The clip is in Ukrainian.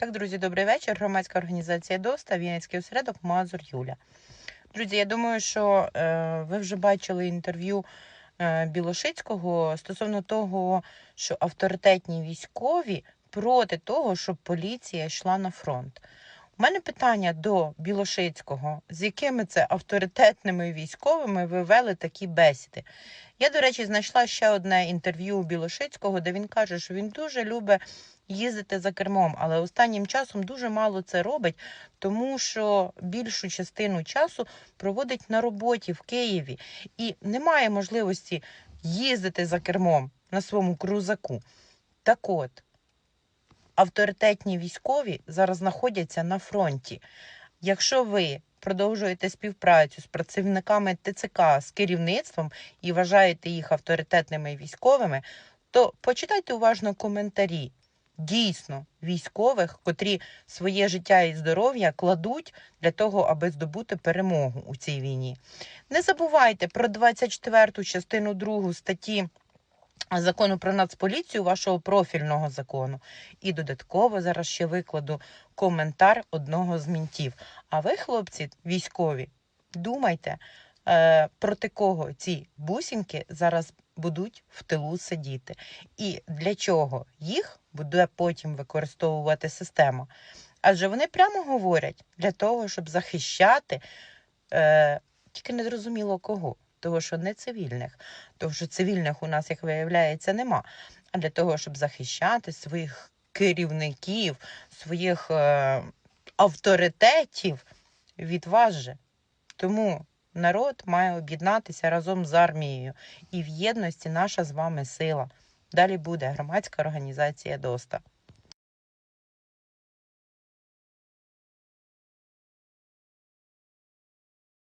Так, друзі, добрий вечір. Громадська організація ДОСТА, Вінницький осередок Мазур Юля. Друзі, я думаю, що е, ви вже бачили інтерв'ю е, Білошицького стосовно того, що авторитетні військові проти того, щоб поліція йшла на фронт. У мене питання до Білошицького, з якими це авторитетними військовими ви вели такі бесіди? Я, до речі, знайшла ще одне інтерв'ю у Білошицького, де він каже, що він дуже любить їздити за кермом, але останнім часом дуже мало це робить, тому що більшу частину часу проводить на роботі в Києві і немає можливості їздити за кермом на своєму крузаку. Так от, авторитетні військові зараз знаходяться на фронті. Якщо ви продовжуєте співпрацю з працівниками ТЦК з керівництвом і вважаєте їх авторитетними військовими, то почитайте уважно коментарі. Дійсно, військових, котрі своє життя і здоров'я кладуть для того, аби здобути перемогу у цій війні. Не забувайте про 24 частину 2 статті закону про нацполіцію, вашого профільного закону. І додатково зараз ще викладу коментар одного з мінтів. А ви, хлопці, військові, думайте, е, проти кого ці бусинки зараз будуть в тилу сидіти, і для чого їх буде потім використовувати система. Адже вони прямо говорять для того, щоб захищати е, тільки не зрозуміло кого. Того, що не цивільних, тому що цивільних у нас, як виявляється, нема. А для того, щоб захищати своїх керівників, своїх е, авторитетів від вас же. Тому народ має об'єднатися разом з армією. І в єдності наша з вами сила. Далі буде громадська організація ДОСТА.